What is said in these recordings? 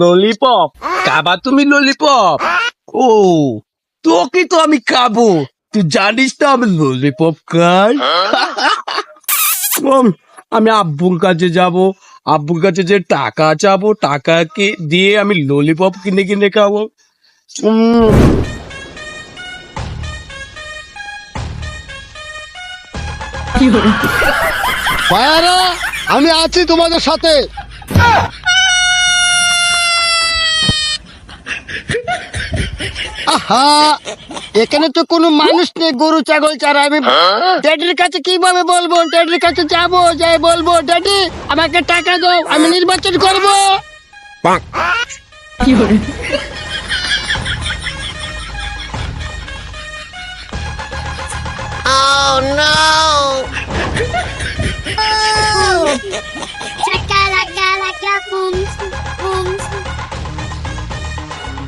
Lollipop খাবা তুমি lollipop ও তোকে তো আমি খাব। তুই জানিস তো আমি ললিপপ খাই? আমি আব্বুর কাছে যাব। আব্বুর কাছে যে টাকা চাবো টাকাকে দিয়ে আমি ললিপপ কিনে কিনে খাব? ভাইয়ারা আমি আছি তোমাদের সাথে। আহা এখানে তো কোনো মানুষ নেই গরু ছাগল ছাড়া আমি ড্যাডির কাছে কীভাবে বলব? ড্যাডির কাছে যাব যাই বলব ড্যাডি আমাকে টাকা দাও আমি নির্বাচন করব। Chakalaka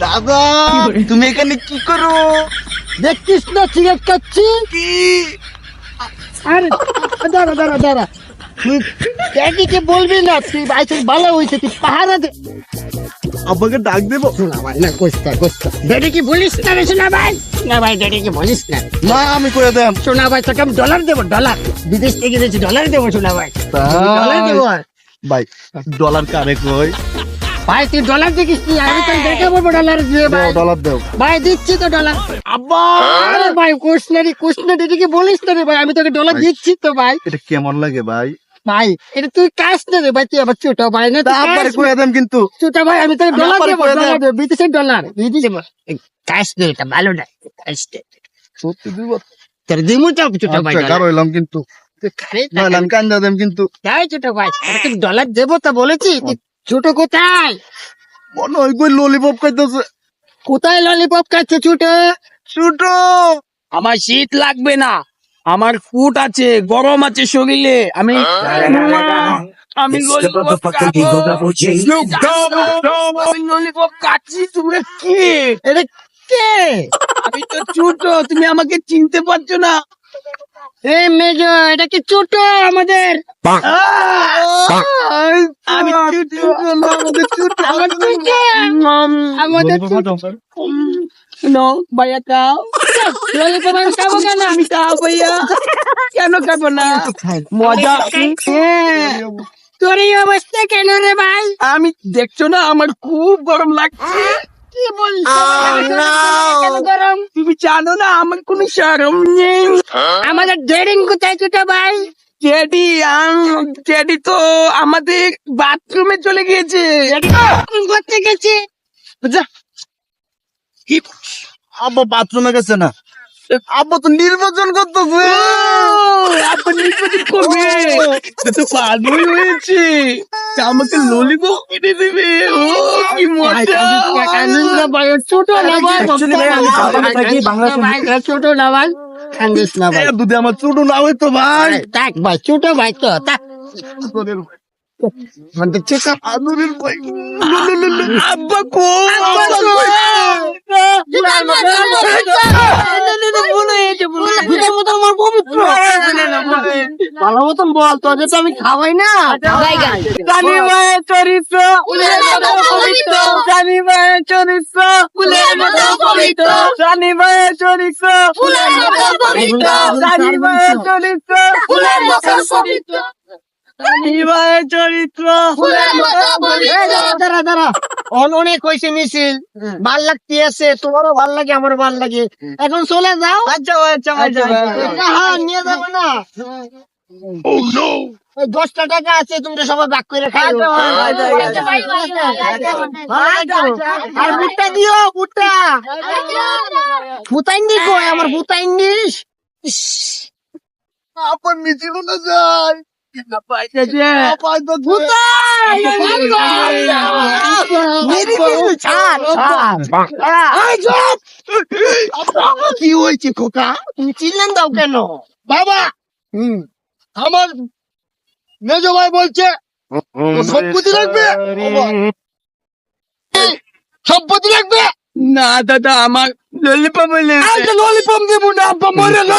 দাদা তুমি এখানে কি করো? দেখছিস না সিগারেট খাচ্ছি? কি? আরে দাঁড়া দাঁড়া দাঁড়া। তুই বলবি না তুই বাইসে ভালো হয়েছে তুই পাহারা দে। আব্বাকে ডাক দেবো? ভাই না কোস্তা কোস্তা ড্যাডি কি বলিস না রে ভাই। না ভাই ড্যাডি কি বলিস না। না আমি করে দেব। শোনা ভাই তোকে আমি ডলার দেবো ডলার বিদেশ থেকে ডলার দেবো শোনা ভাই। ডলার দেবো। ভাই ডলার কারে কই ভাই তুই ডলার দেখিস কি? আমি তো দেখা বলব ডলার দিয়ে ভাই। ডলার দেও। ভাই দিচ্ছি তো ডলার আব্বা! আরে ভাই কোশনারি কোশনারি এদিকে বলিস না রে ভাই? আমি তোকে ডলার দিচ্ছি তো ভাই। এটা কেমন লাগে ভাই? ভাই এটা তুই কাজ না রে ভাই তুই আবার ছোট ভাই না তুই কাজ কই দেম কিন্তু। ছোট ভাই আমি তোকে ডলার দেবো ডলার দেব। বিদেশের ডলার বিদেশে কাজ এটা ভালো না। কাজ দে সত্যি দিব? তোর দিমু তো ছোট ভাই আচ্ছা গার হইলাম কিন্তু। কিন্তু। তাই ছোট ভাই। তোকে ডলার দেবো তা বলেছি তুই ছোট কোথায়? মনে হয় কই ললিপপ খাইতেছে। কোথায় ললিপপ খাচ্ছে ছোট? ছোট। আমার শীত লাগবে না। আমার ফুট আছে গরম আছে শরীরে। আমি আমি ললিপপ এটা কে? আমি তো ছোট তুমি আমাকে চিনতে পারছ না। মেজ এটা কি ছোট আমাদের? নো ভাইয়া খাও। খাব কেন? আমি খাও ভাইয়া। কেন খাব না? মজা। হ্যাঁ। তোর এই অবস্থা কেন রে ভাই? আমি দেখছ না আমার খুব গরম লাগছে। কি গরম তুমি জানো না আমার কোনো সরম নেই। আমাদের ডেরিং কোথায় ছোট ভাই? জেডি জেডি তো আমাদের বাথরুমে চলে গিয়েছে। করতে গেছি। আব্বা বাথরুমে গেছে না। আব্বা তো নির্বাচন করতেছে। আব্বা নির্বাচন করবে। তো হয়েছে আমাকে ললিপপ কিনে দেবে ও কি মজা ছোট না ভাই Actually ভাই, আমি ঢাকাতে থাকি, বাংলা শুনি। ভাই, ছোট না কান্দিস না ভাই যদি আমার ছোট না হইতো ভাই থাক ভাই ছোট ভাই তো মানে আদরের ভাই আব্বা কো ভালো মতন বল তোদের তো আমি খাওয়াই না। জানি ভাইয়ের চরিত্র জানি ভাইয়ের চরিত্র জানি ভাইয়ের চরিত্র জানি ভাইয়ের চরিত্র জানি ভাইয়ের চরিত্র দাঁড়া, দাঁড়া। অনেক হয়েছে মিছিল ভালো লাগতে আছে তোমারও ভালো লাগে আমারও ভালো লাগে। এখন চলে যাও। আচ্ছা আচ্ছা আচ্ছা হ্যাঁ নিয়ে যাব না। দশটা টাকা আছে তোমরা সবাই ভাগ করে খাই আর ভুট্টা দিও ভুট্টা ভুতাইন দি কই? আমার ভুতাইন দিস আপন মিছিল না যায়। কি হয়েছে খোকা চিনলেন দাও কেন বাবা আমার মেজ ভাই বলছে সম্পত্তি লাগবে সম্পত্তি রাখবে না দাদা আমার ললিপপ ললিপপ দেবো না আব্বা মরে না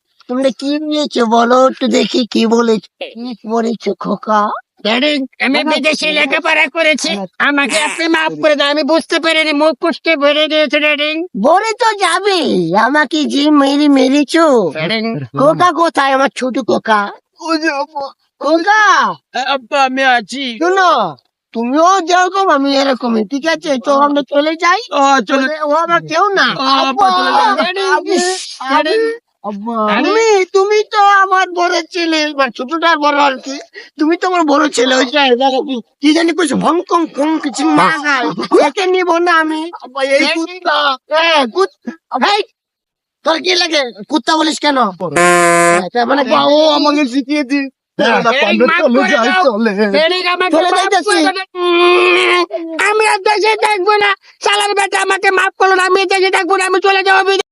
তোমরা কি নিয়েছো বলো? একটু দেখি কি বলেছ। কি বলেছ খোকা? আমি বিদেশে লেখাপড়া করেছি। আমাকে আপনি মাফ করে দেন আমি বুঝতে পারিনি মুখ কুষ্টে ভরে দিয়েছে ড্যাডি। বলে তো যাবে। আমাকে যে মেরে মেরেছো? খোকা কোথায় আমার ছোট খোকা? খোকা! আব্বা আমি আছি। শোনো তুমিও যেরকম আমি এরকমই ঠিক আছে? তো আমরা চলে যাই? ও চলে- ও আমার কেউ না। আমি- তুমি তো আমার বড় ছেলে বা ছোটটার বড় আর কি। তুমি তো আমার বড় ছেলে ওই যে দেখো কি- জানি কিছু ভংকং কং কিছু একে নিব না আমি। এই কুত্তা। কুত- এই, তোর কি লাগে? কুত্তা বলিস কেন? এটা মানে ও আমাকে দাও। উম, আমি দেশে থাকব না। সালার বেটা আমাকে মাফ করল না আমি দেশে থাকব না আমি চলে যাব।